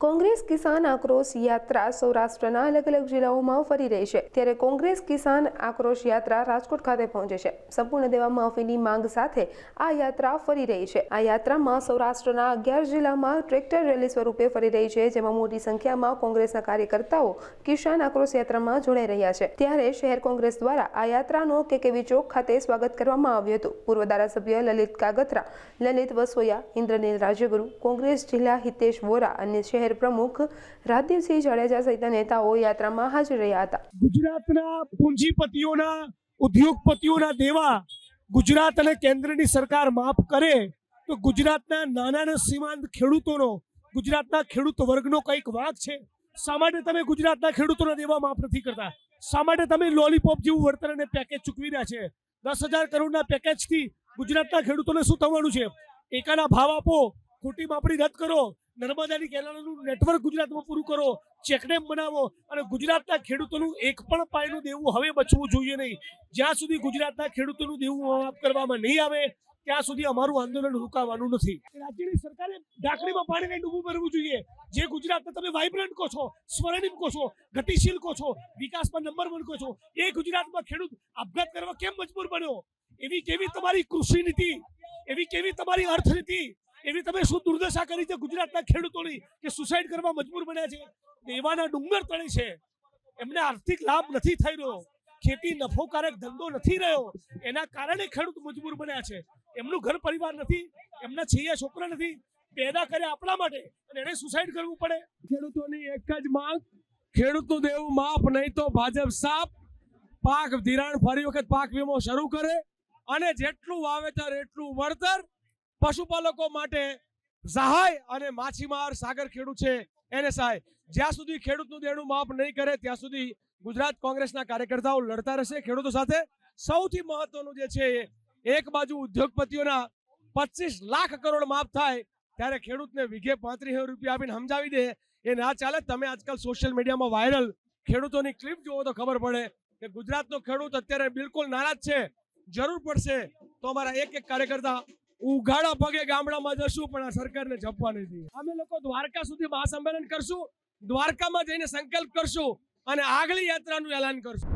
કોંગ્રેસ કિસાન આક્રોશ યાત્રા સૌરાષ્ટ્રના અલગ અલગ જિલ્લાઓમાં ફરી રહી છે. ત્યારે કોંગ્રેસ કિસાન આક્રોશ યાત્રા રાજકોટ ખાતે પહોંચે છે. સંપૂર્ણ દેવા માફીની માંગ સાથે આ યાત્રા ફરી રહી છે. આ યાત્રામાં સૌરાષ્ટ્રના અગિયાર જિલ્લામાં ટ્રેક્ટર રેલી સ્વરૂપે ફરી રહી છે, જેમાં મોટી સંખ્યામાં કોંગ્રેસના કાર્યકર્તાઓ કિસાન આક્રોશ યાત્રામાં જોડાઈ રહ્યા છે. ત્યારે શહેર કોંગ્રેસ દ્વારા આ યાત્રાનો કેકેવી ચોક ખાતે સ્વાગત કરવામાં આવ્યું હતું. પૂર્વ ધારાસભ્ય લલિત કાગત્રા લલિત વસોયા, ઇન્દ્રનીલ રાજ્યગુરુ કોંગ્રેસ જિલ્લા હિતેશ વોરા અને શહેર પ્રમુખ રાજદીપસિંહ જાડેજા સહિતના નેતાઓ યાત્રામાં હાજર રહ્યા હતા. ગુજરાતના પૂંજીપતિઓના, ઉદ્યોગપતિઓના દેવા ગુજરાત અને કેન્દ્રની સરકાર માફ કરે તો ગુજરાતના નાના સીમાંત ખેડૂતોનો, ગુજરાતના ખેડૂત વર્ગનો કંઈક વાંક છે? શા માટે તમે ગુજરાતના ખેડૂતોના દેવા માફ નથી કરતા? શા માટે તમે લોલીપોપ જેવું વળતર અને પેકેજ ચૂકવી રહ્યા છે? દસ હજાર કરોડના પેકેજથી ગુજરાતના ખેડૂતોને શું થવાનું છે? એકાના ભાવ આપો, ખોટી માપણી રદ કરો નર્મદાની કેનાલનું નેટવર્ક ગુજરાતમાં પૂરું કરો, ચેકડેમ બનાવો અને ગુજરાતના ખેડૂતોનું એક પણ પાયનું દેવું હવે બચવું જોઈએ નહીં. જ્યાં સુધી ગુજરાતના ખેડૂતોનું દેવું માફ કરવામાં નહીં આવે, ત્યાં સુધી અમારું આંદોલન રોકાવાનું નથી. રાજ્યની સરકારે ઢાંકણીમાં પાણી લઈને ઊભું કરવું જોઈએ. જે ગુજરાતને તમે વાઇબ્રન્ટ કહો છો, સ્વર્ણિમ કહો છો, ગતિશીલ કહો છો, વિકાસમાં નંબર વન કહો છો, એ ગુજરાતમાં ખેડૂત આપઘાત કરવા કેમ મજબૂર બન્યો? એવી કેવી તમારી કૃષિ નીતિ? એવી કેવી તમારી અર્થનીતિ? એવી તમે શું દુર્દશા કરી છે ગુજરાતના ખેડૂતોની કે સુસાઇડ કરવા મજબૂર બન્યા છે? દેવાના ડુંગર તળે છે. એમને આર્થિક લાભ નથી થઈ રહ્યો. ખેતી નફોકારક ધંધો નથી રહ્યો. એના કારણે ખેડૂત મજબૂર બન્યા છે. એમનું ઘર પરિવાર નથી, એમના છૈયા છોકરા નથી, પેદા કર્યા આપણા માટે અને એને સુસાઇડ કરવું પડે. ખેડૂતોની એક જ માંગ, ખેડૂતનું દેવું માફ, નહીં તો ભાજપ સાફ. પાક ધિરાણ ફરી વખત પાક વીમો શરૂ કરે અને જેટલું વાવેતર એટલું વળતર પશુપાલકો માટે સહાય અને માછીમાર સાગર ખેડૂત છે એને સહાય જ્યાં સુધી ખેડૂતનું દેણું માફ નહીં કરે, ત્યાં સુધી ગુજરાત કોંગ્રેસના કાર્યકર્તાઓ લડતા રહેશે ખેડૂતો સાથે. સૌથી મહત્વનું જે છે એક બાજુ ઉદ્યોગપતિઓના પચીસ લાખ કરોડ માફ થાય, ત્યારે ખેડૂતને વીઘે પાંત્રીસ રૂપિયા આપીને સમજાવી દે. એ ના ચાલે. તમે આજકાલ સોશિયલ મીડિયામાં વાયરલ ખેડૂતોની ક્લિપ જુઓ તો ખબર પડે કે ગુજરાતનો ખેડૂત અત્યારે બિલકુલ નારાજ છે. જરૂર પડશે તો અમારા એક એક કાર્યકર્તા ઉઘાડા પગે ગામડામાં જશું, પણ આ સરકારને જપવા નથી અમે લોકો દ્વારકા સુધી મહાસંમેલન કરશું, દ્વારકામાં જઈને સંકલ્પ કરશું અને આગલી યાત્રાનું એલાન કરશું.